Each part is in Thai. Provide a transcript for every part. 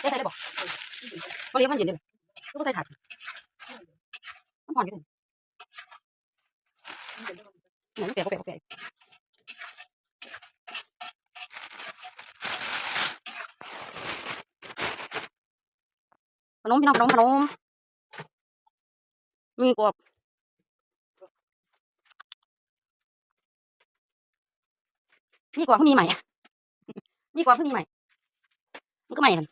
ใส่ได้บอกเขาเรียกมันเย็นได้ไหมก็ใส่ถาดมันผ่อนอยู่เลยไหนไม่แปะไม่แปะไม่แปะขนมพี่น้องขนมขนมมีกรอบมีกรอบเพิ่งมีใหม่อะมีกรอบเพิ่งมีใหม่ มันก็ใหม่กัน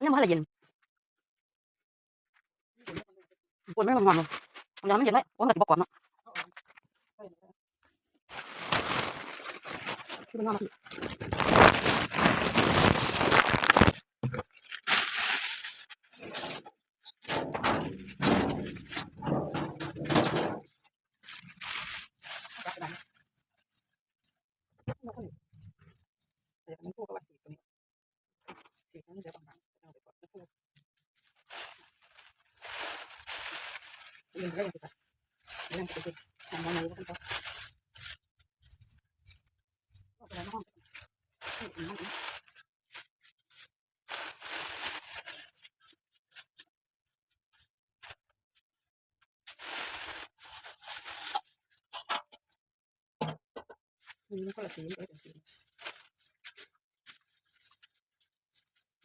นี่มันอะไรเย็นปวดไม่มันงอนเลยยังไม่เย็นเลยผมกับบอกก่อนเนาะคือมันงอนมาพี่เดี๋ยวมันพูดกับว่าสีตัวนี้สีตัวนี้เดี๋ยวบางๆเอาไปก่อนแล้วพูด เรื่องเรื่องต่างๆเรื่องต่างๆทำอะไรก็ต้องเอาไปในห้องอืมอืมคนละสีเออเป็นสี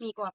มีกรอบ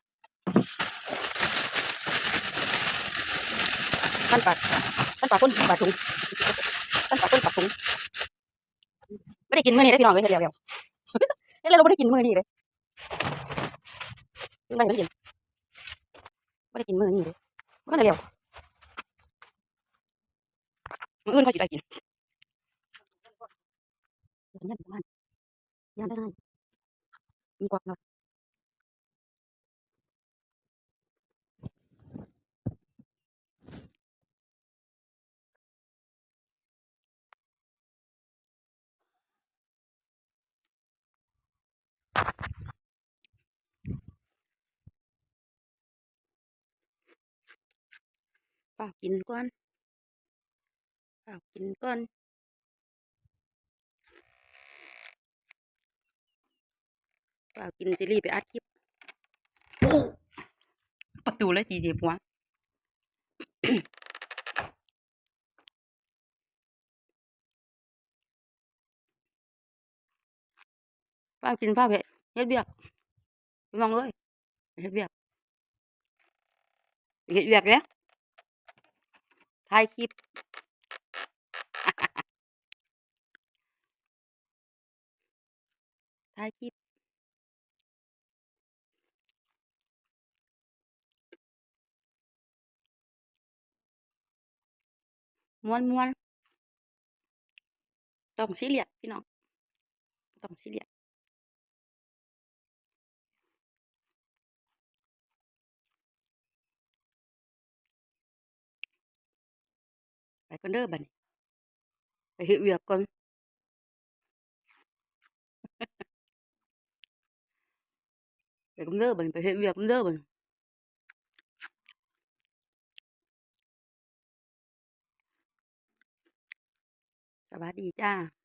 ดี๋ยวการมาใส่ให้ปาใส่ขึ้นฟังเลยต้องเรียนรู้เลยขนมมีกรอบค่ะเนื้อต้องเนื้อลาก้นปลาทุ่งตั้นปลาต้นปัดต้นปัดถุงต้นปัดต้นปัดถุงไม่ได้กินมื้อนี้ได้พี่น้องเลยเดียวเดียวเฮ้ยเราไม่ได้กินมื้อนี้เลยไม่ได้กินไม่ได้กินมื้อนี้เลยม่ได้เดียวมื้ออื่นเขาสิได้กินเดี๋ยวนี้ประมาณย่างได้ง่ายมีกรอบเนาะ ป้ากินก่อนป้ากินก่อนป้ากินซีรีส์ไปอัดคลิปประตูเลยจีเดียบหัวป้ากินป้าไปเฮ็ดเบียกพี่มองเลยเฮ็ดเบียกเฮ็ดเบียกเนี่ย ถ่ายคลิปถ่ายคลิปม้วนม้วนต้องซีเรียสพี่น้องต้องซีเรียส ไปกันเด้อบัดนี้ไปเฮ็ดเวียกก่อนไปกันเด้อบัดนี้ไปเฮ็ดเวียกกันเด้อบัดนี้สวัสดีจ้า